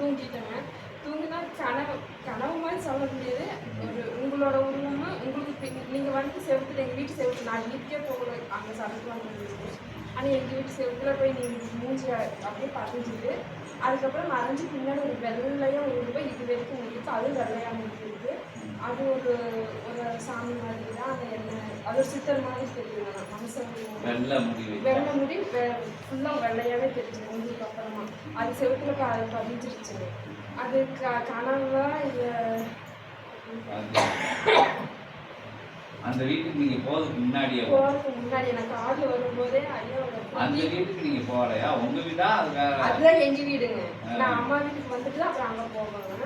தூங்கிட்டேங்க தூங்கினா கனவு கனவு மாதிரி சொல்ல முடியாது. ஒரு உங்களோட உருவமா உங்களுக்கு நீங்கள் வந்து செவத்துல எங்கள் வீட்டு செவத்துல நான் வீட்டுக்கே போகல. அங்கே சமைக்கலாம் முடியாது ஆனால் எங்கள் வீட்டு செவத்துல போய் நீங்கள் மூஞ்சி அப்படியே பதிஞ்சுது. அதுக்கப்புறம் மறைஞ்சு பின்னாடி ஒரு வெள்ளையாக ஒரு ரூபாய் இது வரைக்கும் உங்களுக்கு அதுவும் வெள்ளையாக அது ஒரு ஒரு சாமி மாதிரி தான் அந்த எண்ணெய் அது ஒரு சித்தர் மாதிரி தெரியுது மனுஷன் வெள்ளை முடி வைக்க வெள்ளை முடி ஃபுல்லாக வெள்ளையாவே தெரிஞ்சுது உங்களுக்கு அப்புறமா. அது செவத்துல ப பதிஞ்சிருச்சு. அது க கனவா இல்லை? அந்த வீட்டுக்கு நீங்க போறதுக்கு முன்னாடியே? போகிறதுக்கு முன்னாடி எனக்கு ஆள் வரும்போதே ஐயாவோட அந்த வீட்டுக்கு நீங்க போகலையா? உங்க வீடா? அது அதுதான் எங்க வீடுங்க. நான் அம்மா வீட்டுக்கு வந்துட்டு தான் அப்புறம் அங்கே போவேங்க. அது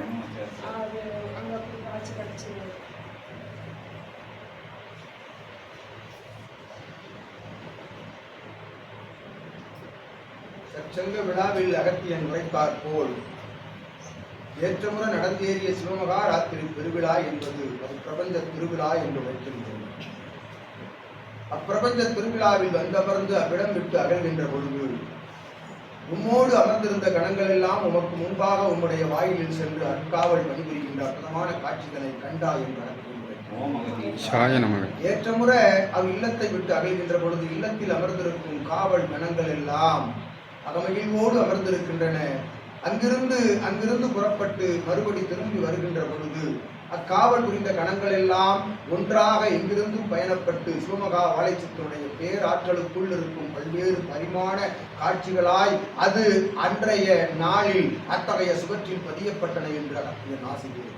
அங்கே போய் சச்சங்க விழாவில் அகத்தியன் உரைப்பார் போல். ஏற்றமுறை நடந்தேறிய சிவமகா ராத்திரி பெருவிழா என்பது அது பிரபஞ்ச திருவிழா என்று வைக்கின்றோம். அப்பிரபஞ்ச திருவிழாவில் வந்தமர்ந்து அவ்விடம் விட்டு அகழ்கின்ற பொழுது உம்மோடு அமர்ந்திருந்த கணங்கள் எல்லாம் உமக்கு முன்பாக உம்முடைய வாயிலில் சென்று அற்காவல் பணிபுரிகின்ற அற்புதமான காட்சிகளை கண்டா என்று நமக. ஏற்றமுறை அவ் இல்லத்தை விட்டு அகழ்கின்ற பொழுது இல்லத்தில் அமர்ந்திருக்கும் காவல் கணங்கள் எல்லாம் அகமகிழ்வோடு அமர்ந்திருக்கின்றன. அங்கிருந்து அங்கிருந்து புறப்பட்டு மறுபடி திரும்பி வருகின்ற பொழுது அக்காவல் புரிந்த கணங்கள் எல்லாம் ஒன்றாக எங்கிருந்தும் பயணப்பட்டு சிவமகா வாழைச்சத்தினுடைய பேராற்றலுக்குள் இருக்கும் பல்வேறு பரிமாண காட்சிகளாய் அது அன்றைய நாளில் அத்தகைய சுவற்றில் பதியப்பட்டன என்று ஆசிரியர்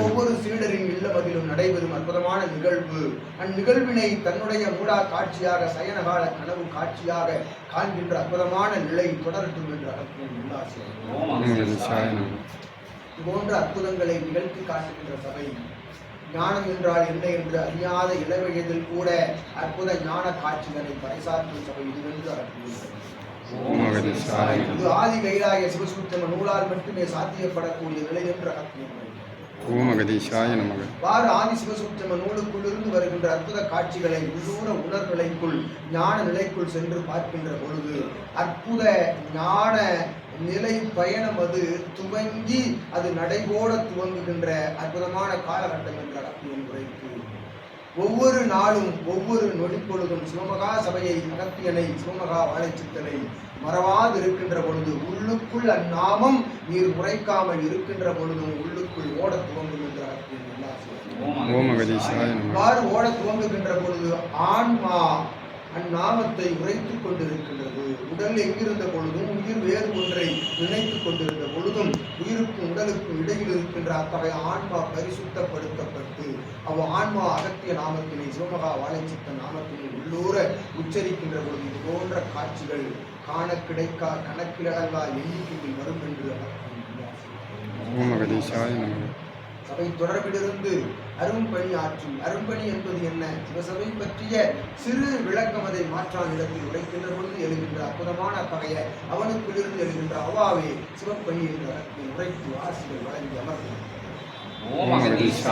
ஒவ்வொரு சீடரின் இல்லமதிலும் நடைபெறும் அற்புதமான நிகழ்வு. அந்நிகழ்வினை தன்னுடைய மூடா காட்சியாக சயனகால கனவு காட்சியாக காண்கின்ற அற்புதமான நிலை தொடரட்டும் என்று அகத்தியன் போன்ற அற்புதங்களை நிகழ்த்தி காட்டுகின்ற சபை. ஞானம் என்றால் என்ன என்று அறியாத இளவயதில் கூட அற்புத ஞான காட்சிகளை பறைசாற்றும் சபை இதுவென்று இது ஆதி கைலாய சிவசூத்திரம நூலால் மட்டுமே சாத்தியப்படக்கூடிய நிலை என்று அகத்தியம் ஓம் அகதி சாய நமக. வாறு ஆதி சிவசூத்திரம நூலுக்குள்ளிருந்து வருகின்ற அற்புத காட்சிகளை உள்ளூர உணர் நிலைக்குள் ஞான நிலைக்குள் சென்று பார்க்கின்ற பொழுது அற்புத ஞான நிலை பயணம் அது துவங்கி அது நடைபோட துவங்குகின்ற அற்புதமான காலகட்டம் என்ற அகத்தியன் உரைக்கு. ஒவ்வொரு நாளும் ஒவ்வொரு நொடிப்பொழுதும் சிவமகா சபையை அகத்தியனை சிவமகா வாழைச்சித்தனை மறவாது இருக்கின்ற பொழுது உள்ளுக்குள் அந்நாமம் நீர் உரைக்காமல் இருக்கின்ற பொழுதும் உள்ளுக்குள் ஓடத் துவங்கும் என்ற அகத்தியன் இவ்வாறு ஓட துவங்குகின்ற பொழுது ஆன்மா அந்நாமத்தை உரைத்துக் கொண்டிருக்கின்றது. உடல் எங்கிருந்த பொழுதும் உயிர் வேறு ஒன்றை நினைத்துக் கொண்டிருந்த பொழுதும் உயிருக்கும் உடலுக்கும் இடையில் இருக்கின்ற அத்தகைய ஆன்மா பரிசுத்தப்படுத்தப்பட்டு அவ் ஆன்மா அகத்திய நாமத்தினை சிவமகா வாழைச்சித்த நாமத்தினை உள்ளூர உச்சரிக்கின்ற பொழுது இது போன்ற காட்சிகள் காண கிடைக்கா கணக்கிலடங்கா எண்ணிக்கையில் வரும் என்று அகத்தியன் சபை தொடர்பிலிருந்து அரும்பணி ஆற்றும் அரும்பணி என்பது என்ன சிவசபை பற்றிய சிறு விளக்கம் அதை மாற்றான் இடத்தில் உரைக்கின்ற பொழுது எழுகின்ற அற்புதமான பகைய அவனுக்குள்ளிருந்து எழுகின்ற அவாவே சிவப்பணி என்ற உரைத்து ஆசிரியர் வழங்கி அமர்ந்தார் ஓம் அகதீஷ்.